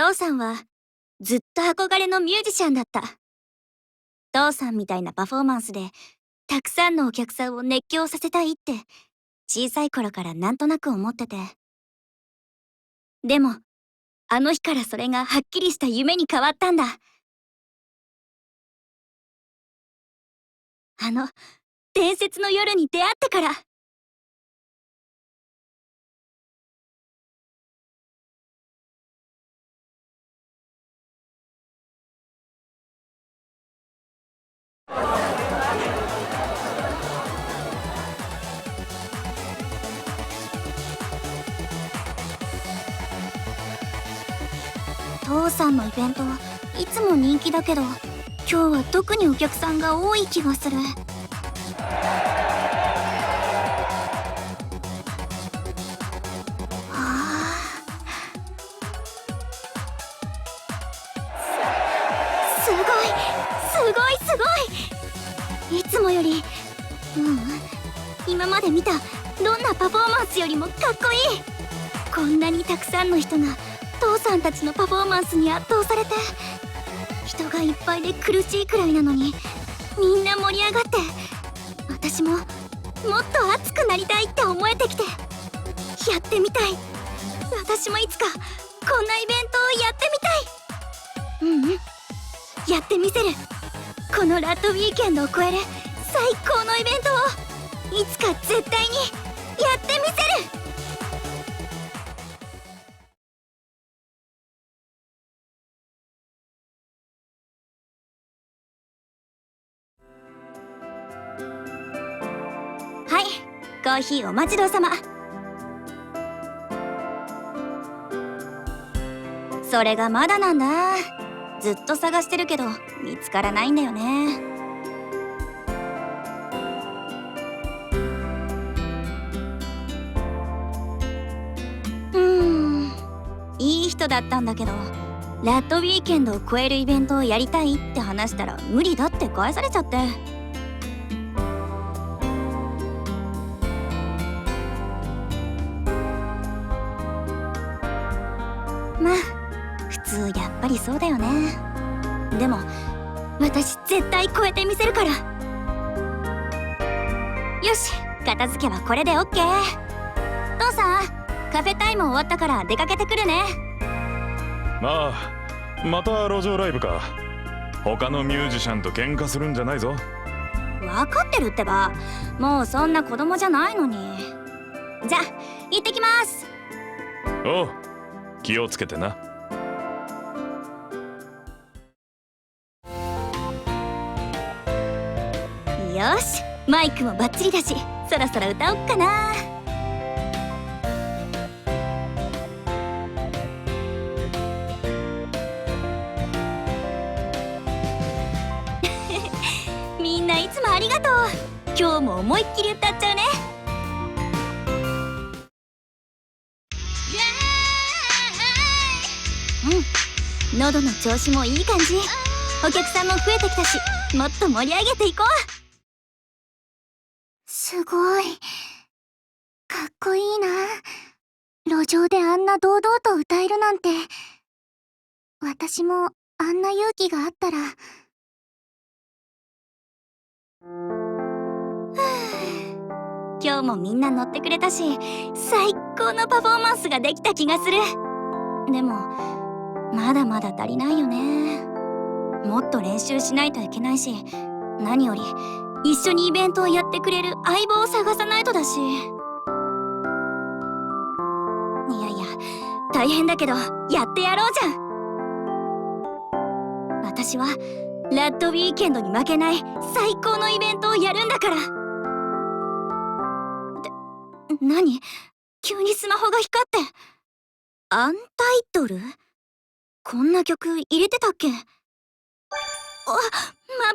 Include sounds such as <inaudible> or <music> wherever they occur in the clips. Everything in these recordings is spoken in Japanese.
父さんはずっと憧れのミュージシャンだった。父さんみたいなパフォーマンスでたくさんのお客さんを熱狂させたいって小さい頃からなんとなく思ってて。でもあの日からそれがはっきりした夢に変わったんだ。あの伝説の夜に出会ってから。父さんのイベントいつも人気だけど今日は特にお客さんが多い気がする。ごい。つもよりうん。今まで見たどんなパフォーマンスよりもかっこいい。こんなにたくさんの人が父さんたちのパフォーマンスに圧倒されて人がいっぱいで苦しいくらいなのにみんな盛り上がって私ももっと熱くなりたいって思えてきてやってみたい。私もいつかこんなイベントをやってみたい。ううん。やってみせる。このラッドウィーケンドを超える最高のイベントをいつか絶対にやってみせる。はいコーヒーお待ちどうさま。それがまだなんだ。ずっと探してるけど。見つからないんだよね。うん。いい人だったんだけどラッドウィーケンドを超えるイベントをやりたいって話したら無理だって返されちゃって。まあ普通やっぱりそうだよね。でも私絶対超えてみせるから。よし片付けはこれで OK 父さんカフェタイム終わったから出かけてくるね。まあまた路上ライブか。他のミュージシャンと喧嘩するんじゃないぞ。分かってるってば。もうそんな子供じゃないのに。じゃ行ってきます。おう気をつけてなよしマイクもバッチリだしそろそろ歌おっかな。<laughs> みんないつもありがとう。今日も思いっきり歌っちゃうね。うん。喉の調子もいい感じ。お客さんも増えてきたしもっと盛り上げていこうすごい。かっこいいな。路上であんな堂々と歌えるなんて。私もあんな勇気があったら。今日もみんな乗ってくれたし、最高のパフォーマンスができた気がする。でも、まだまだ足りないよね。もっと練習しないといけないし、何より一緒にイベントをやってくれる相棒を探さないとだし。いやいや大変だけどやってやろうじゃん。私はラッドウィーケンドに負けない最高のイベントをやるんだから。で何？急にスマホが光って。アンタイトル？こんな曲入れてたっけ？あ眩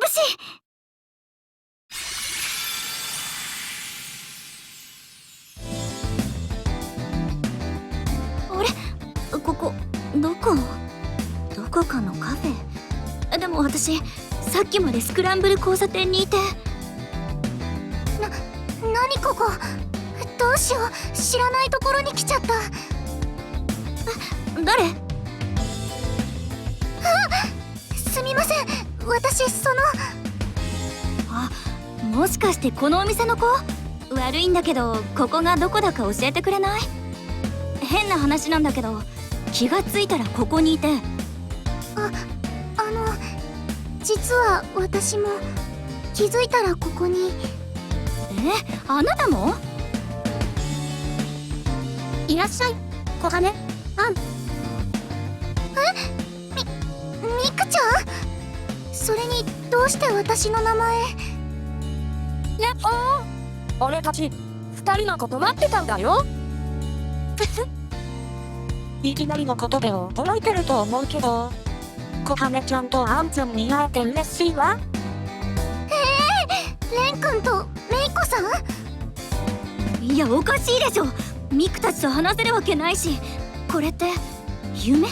しい。ここどこ？どこかのカフェ？でも私さっきまでスクランブル交差点にいて。な何ここ？どうしよう？知らないところに来ちゃった。誰？すみません。私その。あもしかしてこのお店の子？悪いんだけどここがどこだか教えてくれない？変な話なんだけど。気がついたらここにいて。ああの実は私も気づいたらここに。えあなたも？いらっしゃい。小金。あんミクちゃん？それにどうして私の名前？やっほー。俺たち二人のこと待ってたんだよ <laughs> いきなりのことで驚いてると思うけど小金ちゃんとあんちゃんに会えて嬉しいわ。レン君とメイコさん？いやおかしいでしょ。ミクたちと話せるわけないしこれって夢？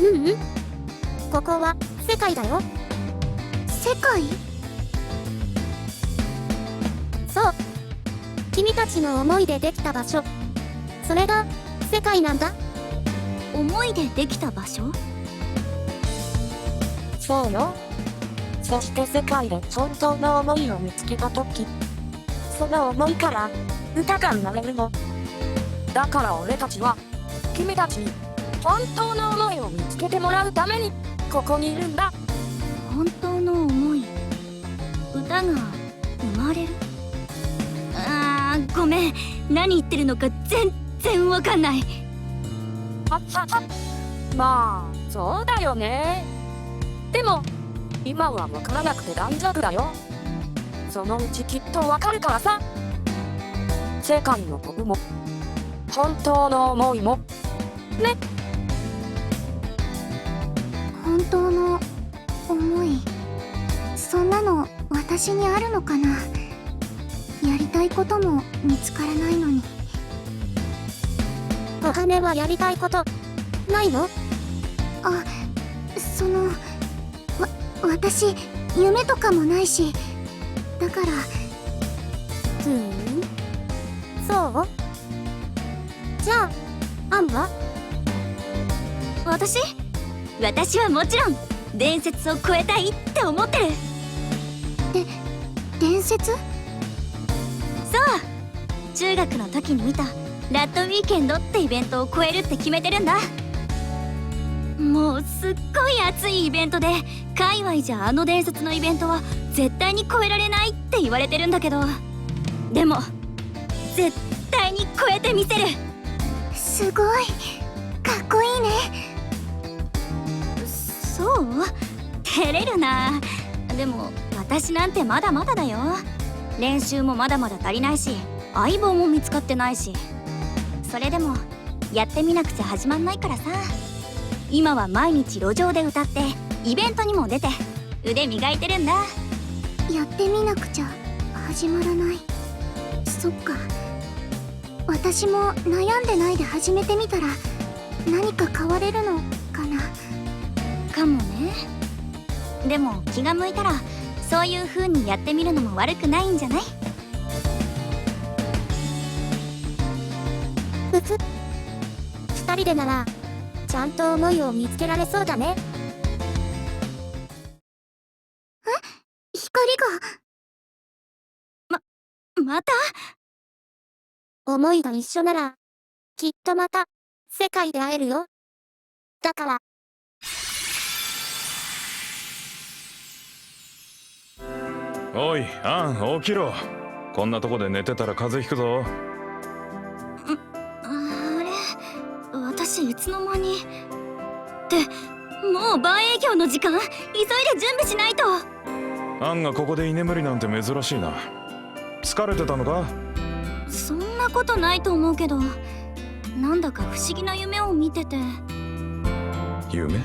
うんうん。ここは世界だよ。世界？そう。君たちの思いでできた場所。それが世界なんだ。思いでできた場所？そうよ。そして世界で本当の思いを見つけた時。その思いから歌が生まれるの。だから俺たちは君たちに本当の思いを見つけてもらうためにここにいるんだ。本当の思い歌が生まれる？あーごめん。何言ってるのか全然わかんない。はっはっはまあそうだよね。でも今は分からなくて大丈夫だよ。そのうちきっと分かるからさ。世界のことも本当の思いも。本当の思いそんなの私にあるのかな。やりたいことも見つからないのにお金はやりたいことないの？あそのわ私夢とかもないしだから。ふーん？そう？じゃあアンは？私？私はもちろん伝説を超えたいって思ってる。で伝説？そう。中学の時に見たラットウィーケンドってイベントを超えるって決めてるんだ。もうすっごい熱いイベントで界隈じゃあの伝説のイベントは絶対に超えられないって言われてるんだけど。でも絶対に超えてみせる。すごい。かっこいいね。そう？照れるな。でも私なんてまだまだだよ。練習もまだまだ足りないし相棒も見つかってないしそれでもやってみなくちゃ始まんないからさ。今は毎日路上で歌ってイベントにも出て腕磨いてるんだ。やってみなくちゃ始まらない。そっか。私も悩んでないで始めてみたら何か変われるのかな。かもね。でも気が向いたらそういう風にやってみるのも悪くないんじゃない？ふふ二人でならちゃんと思いを見つけられそうだね。光が？ままた？思いが一緒ならきっとまた世界で会えるよ。だから。おいアン起きろ。こんなとこで寝てたら風邪ひくぞれ私いつの間に。ってもう晩営業の時間急いで準備しないと。アンがここで居眠りなんて珍しいな。疲れてたのか？そんなことないと思うけどなんだか不思議な夢を見てて。夢？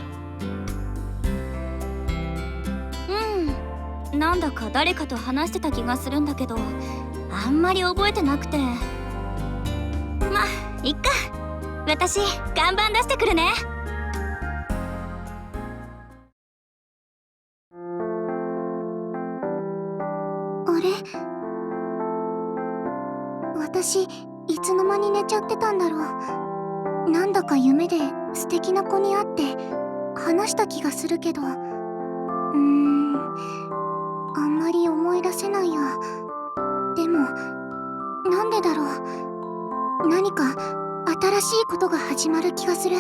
うん。なんだか誰かと話してた気がするんだけどあんまり覚えてなくて。まいっか私看板出してくるね。あれ？私いつの間に寝ちゃってたんだろう。なんだか夢で素敵な子に会って話した気がするけど。うーんあんまり思い出せないやでもなんでだろう。何か新しいことが始まる気がする。